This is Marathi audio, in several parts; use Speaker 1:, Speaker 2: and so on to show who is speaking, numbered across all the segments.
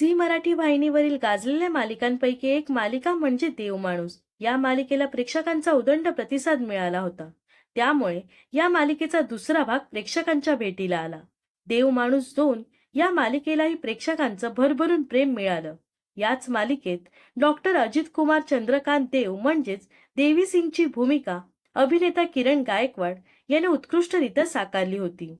Speaker 1: झी मराठी वाहिनीवरील गाजलेल्या मालिकांपैकी एक मालिका म्हणजे देव माणूस. या मालिकेला प्रेक्षकांचा उदंड प्रतिसाद मिळाला होता. त्यामुळे या मालिकेचा दुसरा भाग प्रेक्षकांच्या भेटीला आला. देव माणूस दोन या मालिकेलाही प्रेक्षकांचं भरभरून प्रेम मिळालं. याच मालिकेत डॉक्टर अजित कुमार चंद्रकांत देव म्हणजेच देवी सिंगची भूमिका अभिनेता किरण गायकवाड याने उत्कृष्टरित्या साकारली होती.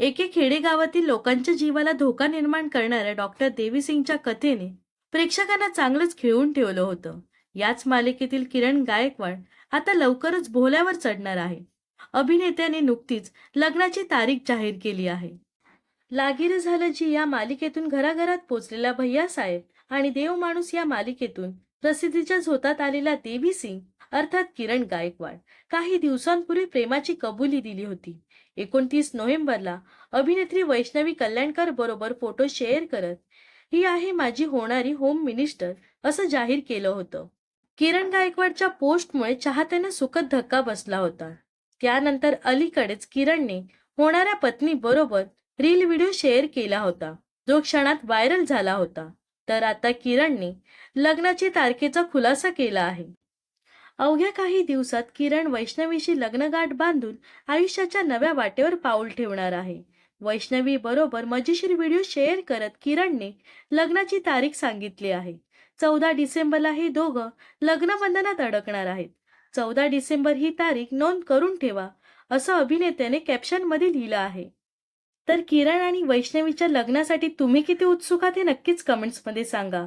Speaker 1: एके खेडेगावातील लोकांच्या जीवाला धोका निर्माण करणाऱ्या डॉक्टर देवी सिंगच्या कथेने प्रेक्षकांना चांगलंच खिळवून ठेवलं होतं. याच मालिकेतील किरण गायकवाड आता लवकरच भोल्यावर चढणार आहे. अभिनेत्याने नुकतीच लग्नाची तारीख जाहीर केली आहे. लागीर झालं जी या मालिकेतून घराघरात पोचलेला भैया साहेब आणि देव माणूस या मालिकेतून प्रसिद्धीच्या झोतात आलेला देवी सिंग अर्थात किरण गायकवाड. काही दिवसांपूर्वी प्रेमाची कबुली दिली होती. एकोणतीस नोव्हेंबरला अभिनेत्री वैष्णवी कल्याणकर बरोबर फोटो शेअर करत ही आहे माझी होणारी होम मिनिस्टर असं जाहीर केलं होतं. किरण गायकवाडच्या पोस्टमुळे चाहत्यांना सुखद धक्का बसला होता. त्यानंतर अलीकडेच किरणने होणाऱ्या पत्नी बरोबर रील व्हिडिओ शेअर केला होता. जो क्षणात व्हायरल झाला होता. तर आता किरणने लग्नाची तारखेचा खुलासा केला आहे. अवघ्या काही दिवसात किरण वैष्णवीशी लग्नगाठ बांधून आयुष्याच्या नव्या वाटेवर पाऊल ठेवणार आहे. वैष्णवी बरोबर मजेशीर व्हिडिओ शेअर करत किरणने लग्नाची तारीख सांगितली आहे. चौदा डिसेंबरला हे दोघं लग्नबंधनात अडकणार आहेत. चौदा डिसेंबर ही तारीख नोंद करून ठेवा असं अभिनेत्याने कॅप्शनमध्ये लिहिलं आहे. तर किरण आणि वैष्णवीच्या लग्नासाठी तुम्ही किती उत्सुक आहात हे नक्कीच कमेंट्समध्ये सांगा.